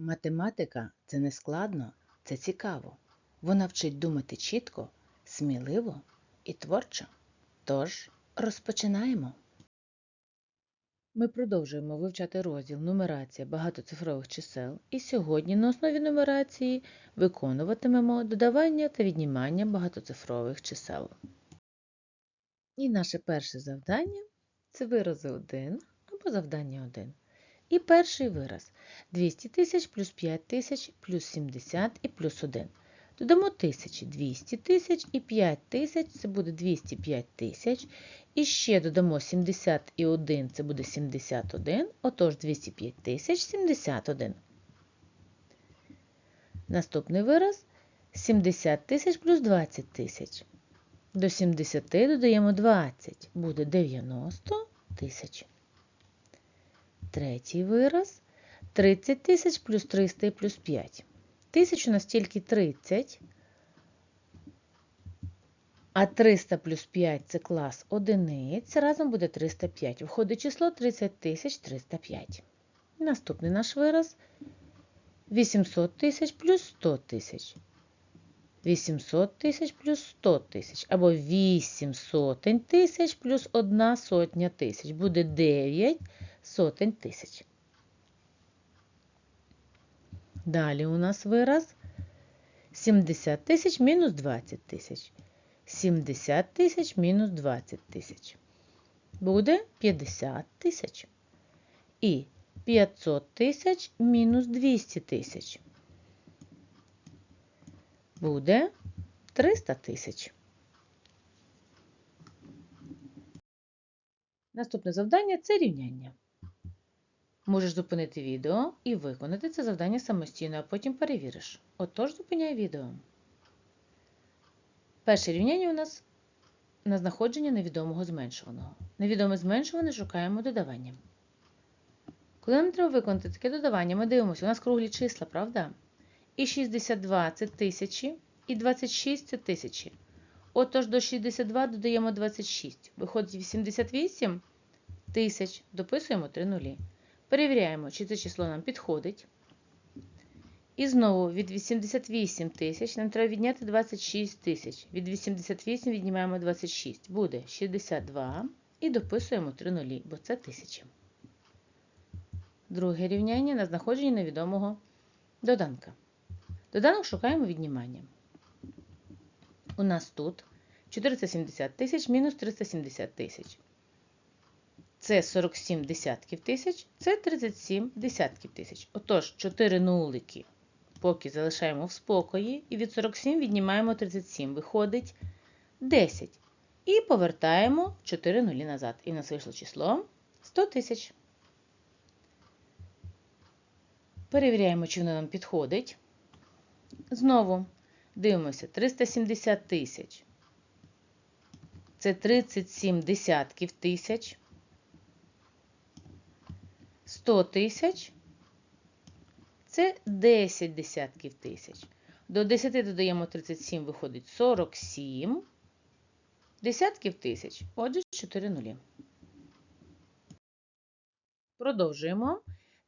Математика це не складно, це цікаво. Вона вчить думати чітко, сміливо і творчо. Тож розпочинаємо. Ми продовжуємо вивчати розділ нумерація багатоцифрових чисел і сьогодні на основі нумерації виконуватимемо додавання та віднімання багатоцифрових чисел. І наше перше завдання це вирази 1 або завдання 1. І перший вираз 200 тисяч плюс 5 тисяч плюс 70 і плюс 1. Додамо тисячі 200 тисяч і 5 тисяч це буде 205 тисяч. І ще додамо 70 і 1 це буде 71. Отож 205 тисяч 71. Наступний вираз 70 тисяч плюс 20 тисяч. До 70 додаємо 20, буде 90 тисяч. Третій вираз 30 тисяч плюс 300 плюс 5. Тисяч у нас тільки 30, а 300 плюс 5 це клас одиниць, разом буде 305. Виходить число 30 тисяч 305. Наступний наш вираз 800 тисяч плюс 100 тисяч. 800 тисяч плюс 100 тисяч, або 8 сотень тисяч плюс 1 сотня тисяч. Буде 9 сотень тисяч. Далі у нас вираз 70 тисяч мінус 20 тисяч. 70 тисяч мінус 20 тисяч. Буде 50 тисяч. І 500 тисяч мінус 200 тисяч. Буде 300 тисяч. Наступне завдання це рівняння. Можеш зупинити відео і виконати це завдання самостійно, а потім перевіриш. Отож, зупиняй відео. Перше рівняння у нас на знаходження невідомого зменшуваного. Невідоме зменшуване шукаємо додаванням. Коли нам треба виконати таке додавання, ми дивимося, у нас круглі числа, правда? І 62 це тисячі, і 26 це тисячі. Отож, до 62 додаємо 26. Виходить 88 тисяч, дописуємо 3 нулі. Перевіряємо, чи це число нам підходить. І знову від 88 тисяч нам треба відняти 26 тисяч. Від 88 віднімаємо 26. Буде 62 і дописуємо 3 нулі, бо це тисячі. Друге рівняння на знаходження невідомого доданка. Доданок шукаємо відніманням. У нас тут 470 тисяч мінус 370 тисяч. Це 47 десятків тисяч, це 37 десятків тисяч. Отож, 4 нулики поки залишаємо в спокої, і від 47 віднімаємо 37. Виходить 10. І повертаємо 4 нулі назад. І в нас вийшло число 100 тисяч. Перевіряємо, чи воно нам підходить. Знову дивимося 370 тисяч. Це 37 десятків тисяч. 100 тисяч це 10 десятків тисяч. До 10 додаємо 37, виходить 47 десятків тисяч. Отже, 4 нулі. Продовжуємо.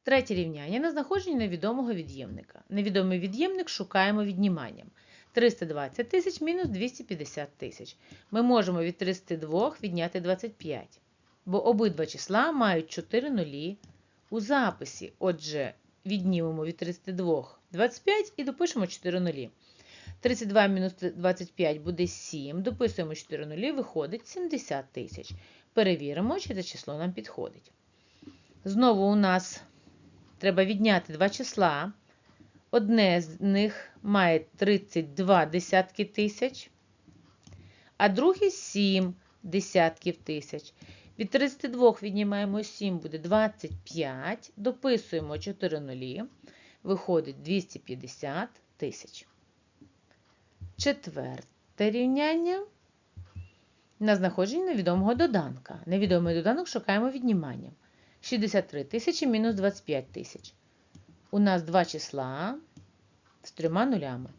Третє рівняння на знаходження невідомого від'ємника. Невідомий від'ємник шукаємо відніманням. 320 тисяч мінус 250 тисяч. Ми можемо від 32 відняти 25, бо обидва числа мають 4 нулі у записі. Отже, віднімемо від 32 25 і допишемо 4 нулі. 32 мінус 25 буде 7. Дописуємо 4 нулі, виходить 70 тисяч. Перевіримо, чи це число нам підходить. Знову у нас треба відняти два числа. Одне з них має 32 десятки тисяч, а друге 7 десятків тисяч. Від 32 віднімаємо 7, буде 25, дописуємо 4 нулі, виходить 250 тисяч. Четверте рівняння на знаходження невідомого доданка. Невідомий доданок шукаємо відніманням. 63 тисячі мінус 25 тисяч. У нас два числа з трьома нулями.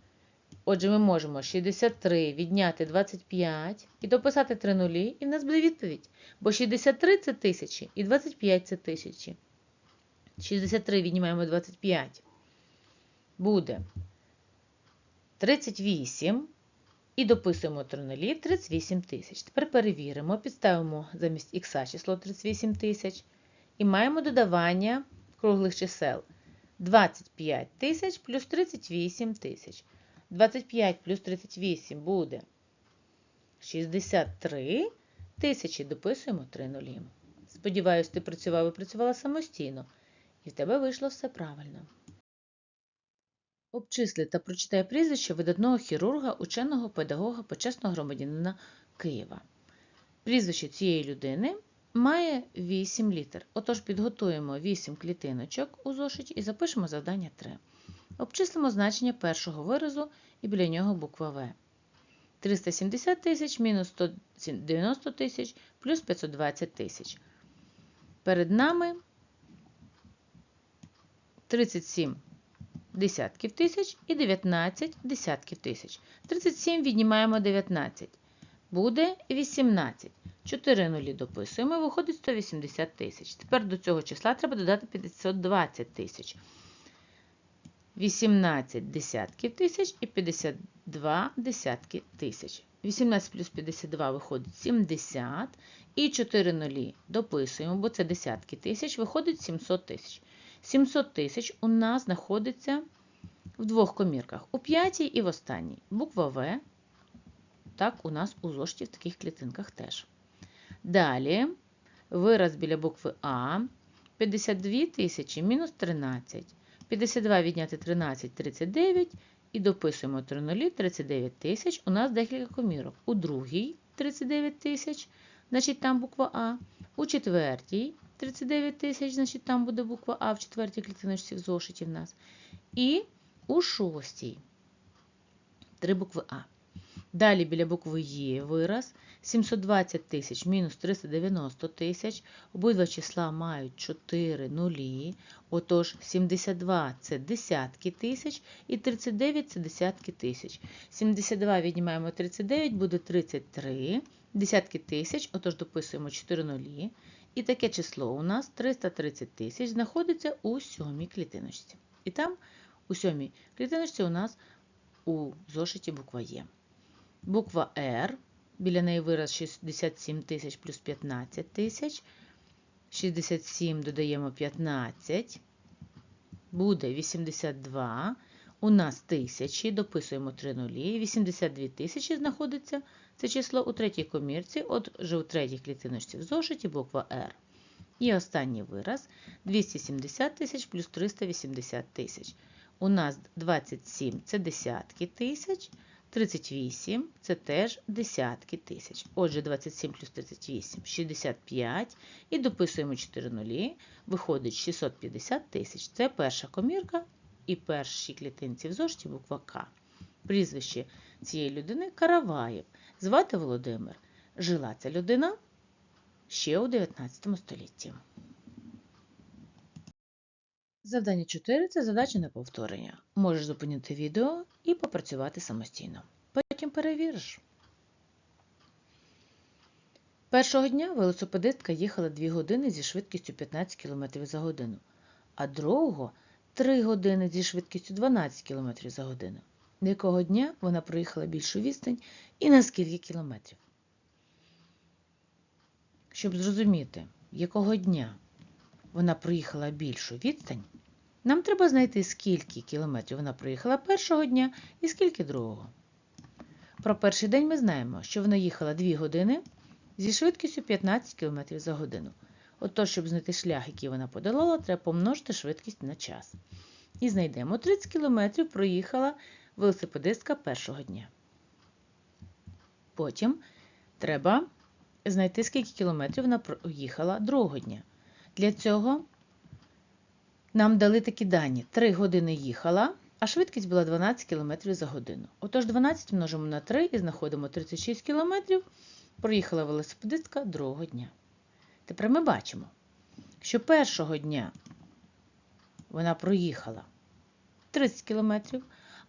Отже, ми можемо 63 відняти 25 і дописати 3 нулі, і в нас буде відповідь. Бо 63 це тисячі і 25 це тисячі. 63 віднімаємо 25. буде 38 і дописуємо 3 нулі 38 тисяч. Тепер перевіримо, підставимо замість х число 38 тисяч і маємо додавання круглих чисел 25 тисяч плюс 38 тисяч. 25 плюс 38 буде 63 тисячі. Дописуємо 3 нулі. Сподіваюсь, ти працював і працювала самостійно, і в тебе вийшло все правильно. Обчисли та прочитай прізвище видатного хірурга, ученого педагога, почесного громадянина Києва. Прізвище цієї людини має 8 літер. Отож підготуємо 8 клітиночок у зошиті і запишемо завдання 3. Обчислимо значення першого виразу і біля нього буква В. 370 тисяч мінус 190 тисяч плюс 520 тисяч. Перед нами 37 десятків тисяч і 19 десятків тисяч. 37 віднімаємо 19. Буде 18. 4 нулі дописуємо, виходить 180 тисяч. Тепер до цього числа треба додати 520 тисяч. 18 десятків тисяч і 52 десятки тисяч. 18 плюс 52 виходить 70. І 4 нулі дописуємо, бо це десятки тисяч, виходить 700 тисяч. 700 тисяч у нас знаходиться в двох комірках. У п'ятій і в останній. Буква В. Так, у нас у зошиті в таких клітинках теж. Далі вираз біля букви А. 52 тисячі мінус 13. 52 відняти 13 39. І дописуємо 3 нулі 39 тисяч. У нас декілька комірок. У другій 39 тисяч, значить там буква А. У четвертій 39 тисяч, значить там буде буква А в четвертій клітиночці в зошиті в нас. І у шостій три букви А. Далі біля букви Є вираз 720 тисяч мінус 390 тисяч. Обидва числа мають 4 нулі. Отож, 72 це десятки тисяч і 39 це десятки тисяч. 72 віднімаємо 39, буде 33 десятки тисяч, отож дописуємо 4 нулі. І таке число у нас 330 тисяч знаходиться у сьомій клітиночці. І там у сьомій клітиночці у нас у зошиті буква Є. Буква Р, біля неї вираз 67 тисяч плюс 15 тисяч. 67 додаємо 15, буде 82. У нас тисячі, дописуємо 3 нулі. 82 тисячі знаходиться це число у третій комірці, отже у третій клітиночці в зошиті буква R. І останній вираз 270 тисяч плюс 380 тисяч. У нас 27 це десятки тисяч, 38 це теж десятки тисяч. Отже, 27 плюс 38 65. І дописуємо 4 нулі. Виходить 650 тисяч. Це перша комірка і першій клітинці в зошиті буква К. Прізвище цієї людини Караваєв. Звати Володимир. Жила ця людина ще у 19 столітті. Завдання 4 це задача на повторення. Можеш зупинити відео і попрацювати самостійно. Потім перевіриш. Першого дня велосипедистка їхала 2 години зі швидкістю 15 км за годину, а другого 3 години зі швидкістю 12 км за годину. Якого дня вона проїхала більшу відстань і на скільки кілометрів. Щоб зрозуміти, якого дня вона проїхала більшу відстань, нам треба знайти, скільки кілометрів вона проїхала першого дня і скільки другого. Про перший день ми знаємо, що вона їхала 2 години зі швидкістю 15 км за годину. Отож, щоб знайти шлях, який вона подолала, треба помножити швидкість на час. І знайдемо 30 км проїхала велосипедистка першого дня. Потім треба знайти, скільки кілометрів вона проїхала другого дня. Для цього нам дали такі дані: 3 години їхала, а швидкість була 12 км за годину. Отож, 12 множимо на 3 і знаходимо 36 км. Проїхала велосипедистка другого дня. Тепер ми бачимо, що першого дня вона проїхала 30 км,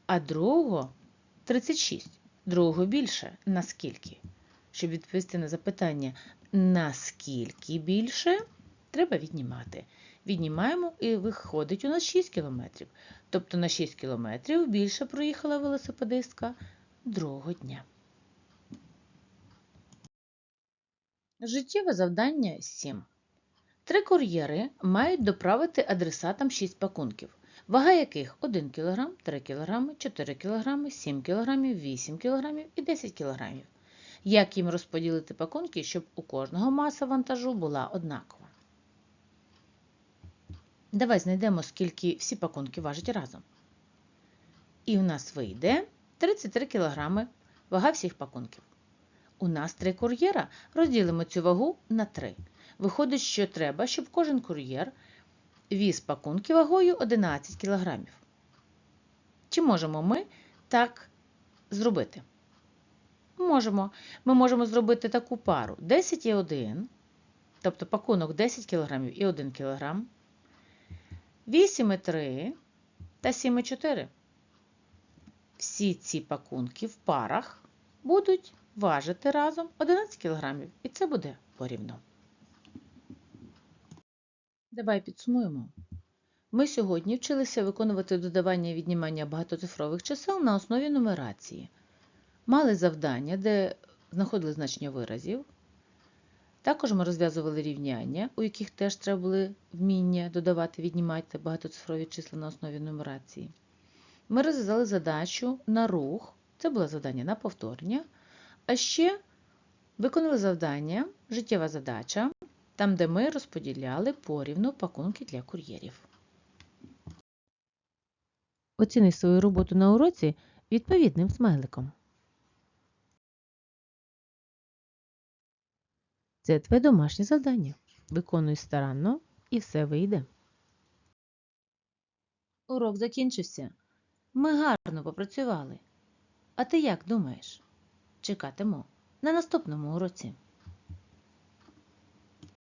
а другого 36. Другого більше. Наскільки? Щоб відповісти на запитання, наскільки більше, треба віднімати. Віднімаємо і виходить у нас 6 км. Тобто на 6 км більше проїхала велосипедистка другого дня. Життєве завдання 7. Три кур'єри мають доправити адресатам 6 пакунків, вага яких 1 кг, 3 кг, 4 кг, 7 кг, 8 кг і 10 кг. Як їм розподілити пакунки, щоб у кожного маса вантажу була однакова? Давай знайдемо, скільки всі пакунки важать разом. І у нас вийде 33 кг вага всіх пакунків. У нас три кур'єра. Розділимо цю вагу на 3. Виходить, що треба, щоб кожен кур'єр віз пакунки вагою 11 кг. Чи можемо ми так зробити? Можемо. Ми можемо зробити таку пару 10 і 1, тобто пакунок 10 кг і 1 кг, 8 і 3 та 7 і 4. Всі ці пакунки в парах будуть важити разом 11 кг, і це буде порівну. Давай підсумуємо. Ми сьогодні вчилися виконувати додавання і віднімання багатоцифрових чисел на основі нумерації. Мали завдання, де знаходили значення виразів. Також ми розв'язували рівняння, у яких теж треба були вміння додавати, віднімати багатоцифрові числа на основі нумерації. Ми розв'язали задачу на рух, це було завдання на повторення. А ще виконали завдання, життєва задача, там, де ми розподіляли порівну пакунки для кур'єрів. Оціни свою роботу на уроці відповідним смайликом. Це твоє домашнє завдання. Виконуй старанно і все вийде. Урок закінчився. Ми гарно попрацювали. А ти як думаєш? Чекатиму на наступному уроці.